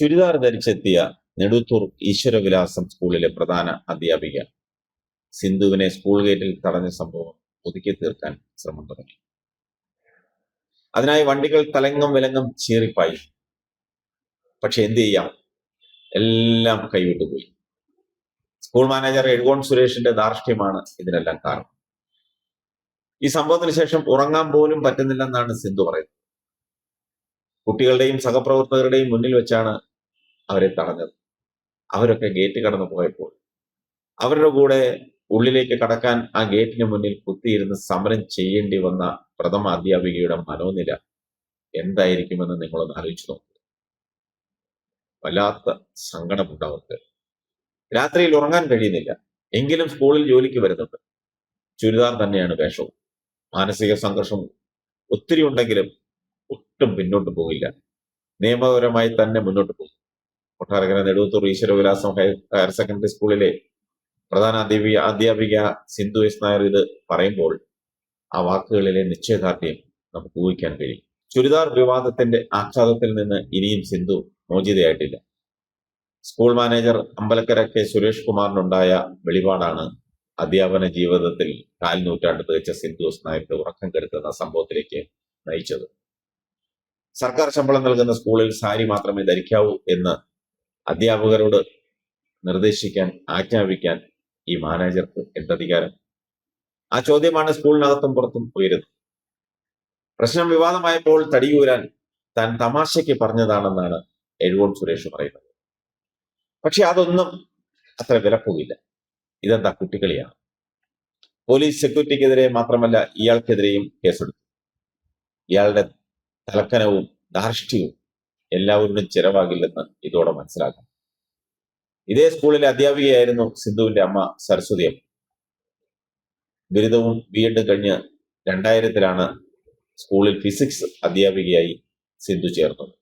ചുരിദാർ ധരിച്ചെത്തിയ നെടുത്തൂർ ഈശ്വരവിലാസം സ്കൂളിലെ പ്രധാന അധ്യാപിക. സിന്ധുവിനെ സ്കൂൾ ഗേറ്റിൽ തടഞ്ഞ സംഭവം ഒതുക്കി തീർക്കാൻ ശ്രമം തുടങ്ങി. അതിനായി വണ്ടികൾ തലങ്ങും വിലങ്ങും ചീറിപ്പായി. പക്ഷെ എന്ത് ചെയ്യാം? എല്ലാം കൈവിട്ടുപോയി സ്കൂൾ മാനേജർ എഴുകോൺ സുരേഷിന്റെ ധാർഷ്ട്യമാണ് ഇതിനെല്ലാം കാരണം. ഈ സംഭവത്തിന് ശേഷം ഉറങ്ങാൻ പോലും പറ്റുന്നില്ലെന്നാണ് സിന്ധു പറയുന്നത്. കുട്ടികളുടെയും സഹപ്രവർത്തകരുടെയും മുന്നിൽ വെച്ചാണ് അവരെ തടഞ്ഞത്. അവരൊക്കെ ഗേറ്റ് കടന്നു പോയപ്പോൾ അവരുടെ കൂടെ ഉള്ളിലേക്ക് കടക്കാൻ ആ ഗേറ്റിന് മുന്നിൽ കുത്തിയിരുന്ന് സമരം ചെയ്യേണ്ടി വന്ന പ്രഥമ അധ്യാപികയുടെ മനോനില എന്തായിരിക്കുമെന്ന് നിങ്ങളൊന്ന് ആലോചിച്ചു നോക്കുക വല്ലാത്ത സങ്കടമുണ്ട് അവർക്ക് രാത്രിയിൽ ഉറങ്ങാൻ കഴിയുന്നില്ല. എങ്കിലും സ്കൂളിൽ ജോലിക്ക് വരുന്നുണ്ട്. ചുരിദാർ തന്നെയാണ് വേഷവും. മാനസിക സംഘർഷം ഒത്തിരി ഉണ്ടെങ്കിലും ഒട്ടും പിന്നോട്ട് പോകില്ല. നിയമപരമായി തന്നെ മുന്നോട്ട് പോകും. കൊട്ടാരക്കര നെടുവത്തൂർ ഈശ്വരവിലാസം ഹയർ സെക്കൻഡറി സ്കൂളിലെ പ്രധാന അധ്യാപിക അധ്യാപിക സിന്ധു എസ് നായർ ഇത് പറയുമ്പോൾ ആ വാക്കുകളിലെ നിശ്ചയദാർഢ്യം നമുക്ക് ഊഹിക്കാൻ കഴിയും. ചുരിദാർ വിവാദത്തിന്റെ ആഘാതത്തിൽ നിന്ന് ഇനിയും Sindhu മോചിതയായിട്ടില്ല. School manager Ambalakkara K Suresh കുമാറിനുണ്ടായ വെളിപാടാണ് അധ്യാപന ജീവിതത്തിൽ കാൽ നൂറ്റാണ്ട് തികച്ച സിന്ധു നായരുടെ ഉറക്കം കെടുത്തുന്ന സംഭവത്തിലേക്ക് നയിച്ചത്. സർക്കാർ ശമ്പളം നൽകുന്ന സ്കൂളിൽ സാരി മാത്രമേ ധരിക്കാവൂ എന്ന് അധ്യാപകരോട് നിർദ്ദേശിക്കാൻ ആജ്ഞാപിക്കാൻ ഈ മാനേജർക്ക് എന്തധികാരം ആ ചോദ്യമാണ് സ്കൂളിനകത്തും പുറത്തും ഉയരുന്നത്. പ്രശ്നം വിവാദമായപ്പോൾ തടിയൂരാൻ താൻ തമാശയ്ക്ക് പറഞ്ഞതാണെന്നാണ് എഴുവോൺ സുരേഷ് പറയുന്നത്. പക്ഷെ അതൊന്നും അത്ര വിലപ്പോകില്ല. ഇതെന്താ കുട്ടികളിയാണ്? പോലീസ് സെക്യൂരിറ്റിക്കെതിരെ മാത്രമല്ല ഇയാൾക്കെതിരെയും കേസെടുത്തു. ഇയാളുടെ തലക്കനവും ധാർഷ്ട്യവും എല്ലാവരിലും ചിലവാകില്ലെന്ന് ഇതോടെ മനസ്സിലാക്കാം. ഇതേ സ്കൂളിലെ അധ്യാപികയായിരുന്നു സിന്ധുവിന്റെ അമ്മ സരസ്വതി അമ്മ. ബിരുദവും ബി എഡും കഴിഞ്ഞ് രണ്ടായിരത്തിലാണ് സ്കൂളിൽ ഫിസിക്സ് അധ്യാപികയായി സിന്ധു ചേർന്നത്.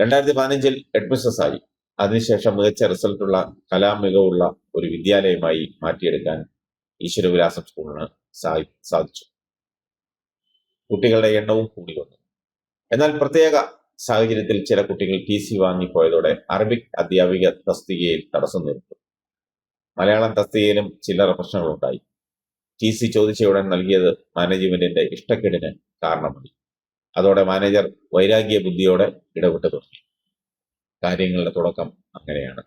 രണ്ടായിരത്തി പതിനഞ്ചിൽ അഡ്മിഷൻസ് ആയി. അതിനുശേഷം മികച്ച റിസൾട്ടുള്ള കലാമികവുള്ള ഒരു വിദ്യാലയമായി മാറ്റിയെടുക്കാൻ ഈശ്വരവിലാസം സ്കൂളിന് സായി സാധിച്ചു. കുട്ടികളുടെ എണ്ണവും കൂടി വന്നു. എന്നാൽ പ്രത്യേക സാഹചര്യത്തിൽ ചില കുട്ടികൾ ടി സി വാങ്ങിപ്പോയതോടെ അറബിക് അധ്യാപിക തസ്തികയിൽ തടസ്സം നേരിട്ടു. മലയാളം തസ്തികയിലും ചില്ലറ പ്രശ്നങ്ങളുണ്ടായി. ടി സി ചോദിച്ചയുടൻ നൽകിയത് മാനേജ്മെന്റിന്റെ ഇഷ്ടക്കെടിന് കാരണമായി. അതോടെ മാനേജർ വൈരാഗ്യ ബുദ്ധിയോടെ ഇടപെട്ട് തുടങ്ങി. കാര്യങ്ങളുടെ തുടക്കം അങ്ങനെയാണ്.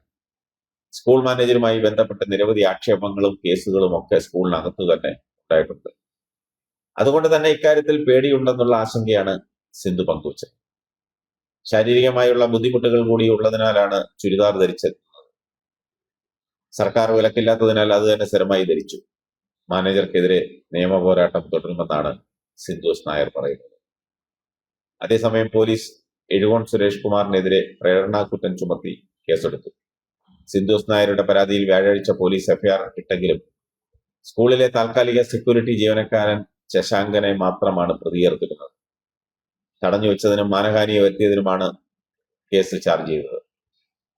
സ്കൂൾ മാനേജരുമായി ബന്ധപ്പെട്ട് നിരവധി ആക്ഷേപങ്ങളും കേസുകളും ഒക്കെ സ്കൂളിനകത്തു തന്നെ ഉണ്ടായിട്ടുണ്ട്. അതുകൊണ്ട് തന്നെ ഇക്കാര്യത്തിൽ പേടിയുണ്ടെന്നുള്ള ആശങ്കയാണ് സിന്ധു പങ്കുവച്ചത്. ശാരീരികമായുള്ള ബുദ്ധിമുട്ടുകൾ കൂടി ഉള്ളതിനാലാണ് ചുരിദാർ ധരിച്ചത്. സർക്കാർ വിലക്കില്ലാത്തതിനാൽ അത് തന്നെ സ്ഥിരമായി ധരിച്ചു. മാനേജർക്കെതിരെ നിയമ പോരാട്ടം തുടരുമെന്നാണ് സിന്ധുസ് നായർ പറയുന്നത്. അതേസമയം പോലീസ് എഴുകോൺ സുരേഷ് കുമാറിനെതിരെ പ്രേരണാക്കുറ്റം ചുമത്തി കേസെടുത്തു. സിന്ധുസ് നായരുടെ പരാതിയിൽ വ്യാഴാഴ്ച പോലീസ് എഫ്ഐആർ ഇട്ടെങ്കിലും സ്കൂളിലെ താൽക്കാലിക സെക്യൂരിറ്റി ജീവനക്കാരൻ ശശാങ്കനെ മാത്രമാണ് പ്രതിയേർത്തിരുന്നത്. തടഞ്ഞു വെച്ചതിനും മാനഹാനിയെ വരുത്തിയതിനുമാണ് കേസ് ചാർജ് ചെയ്തത്.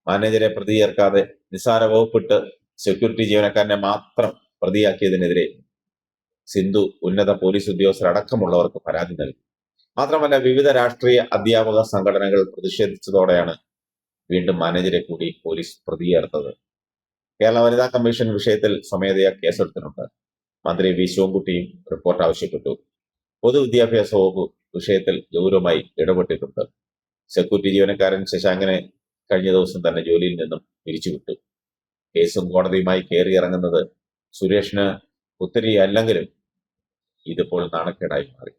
മാനേജരെ പ്രതി ചേർക്കാതെ നിസ്സാര വകുപ്പിട്ട് സെക്യൂരിറ്റി ജീവനക്കാരനെ മാത്രം പ്രതിയാക്കിയതിനെതിരെ സിന്ധു ഉന്നത പോലീസ് ഉദ്യോഗസ്ഥരടക്കമുള്ളവർക്ക് പരാതി നൽകി. മാത്രമല്ല വിവിധ രാഷ്ട്രീയ അധ്യാപക സംഘടനകൾ പ്രതിഷേധിച്ചതോടെയാണ് വീണ്ടും മാനേജരെ കൂടി പോലീസ് പ്രതി ചേർത്തത് കേരള വനിതാ കമ്മീഷൻ വിഷയത്തിൽ സ്വമേധയാ കേസെടുത്തിട്ടുണ്ട്. മന്ത്രി വി ശിവൻകുട്ടിയും റിപ്പോർട്ട് ആവശ്യപ്പെട്ടു. പൊതുവിദ്യാഭ്യാസ വകുപ്പ് വിഷയത്തിൽ ഗൗരവമായി ഇടപെട്ടിട്ടുണ്ട്. സെക്യൂരിറ്റി ജീവനക്കാരൻ ശശാങ്കനെ കഴിഞ്ഞ ദിവസം തന്നെ ജോലിയിൽ നിന്നും പിരിച്ചുവിട്ടു. കേസും കോടതിയുമായി കയറി ഇറങ്ങുന്നത് സുരേഷിന് ഒത്തിരി അല്ലെങ്കിലും ഇതിപ്പോൾ നാണക്കേടായി മാറി.